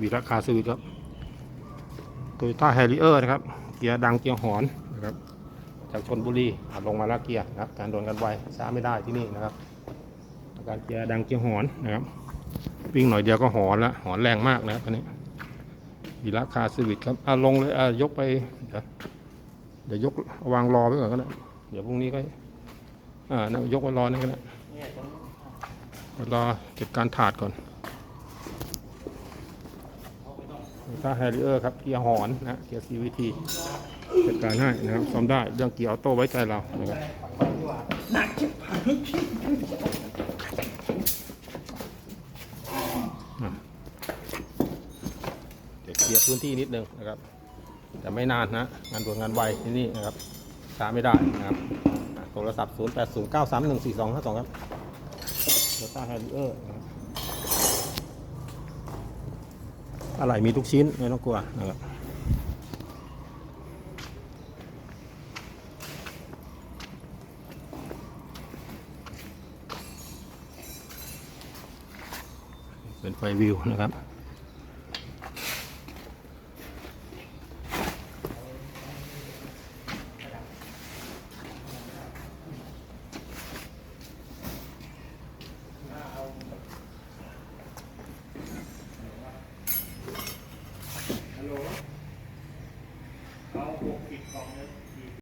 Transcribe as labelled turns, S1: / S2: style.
S1: วีราคาสวิตครับโตโยต้าแฮริเออร์นะครับ เกียร์ดังเกียร์หอนนะครับจากชนบุรีอะลงมาแล้วเกียร์นะครับ การโดนกันไวช้าไม่ได้ที่นี่นะครับอาการเกียร์ดังเกียร์หอนนะครับวิ่งหน่อยเดียวก็หอนล้วหอนแรงมากนะครับอันนี้วีราคาสวิตครับอะลงเลยอะยกไปเดี๋ยวเดี๋ยวยกวางรอไว้ก่อนก็ได้เดี๋ยวพรุ่งนี้ก็อ่านะยกไว้รอนี่ก็ได้รอเก็บการถาดก่อน ถ้าแฮร์ริเออร์ครับเกียร์หอนนะเกียร์ CVT จัดการให้นะครับซ่อมได้เรื่องเกียร์ออโต้ไว้ใจเรานะครับเดี๋ยวเคลียร์พื้นที่นิดนึงนะครับ แต่ไม่นานนะ งานด่วนงานไวที่นี่นะครับช้าไม่ได้นะครับโทรศัพท์ 0 8 0 9 3 1 4 2 5 2 ครับโตต้าแฮร์ริเออร์ อะไรมีทุกชิ้นไม่ต้องกลัวนะครับเป็นไฟวิวนะครับ 方面。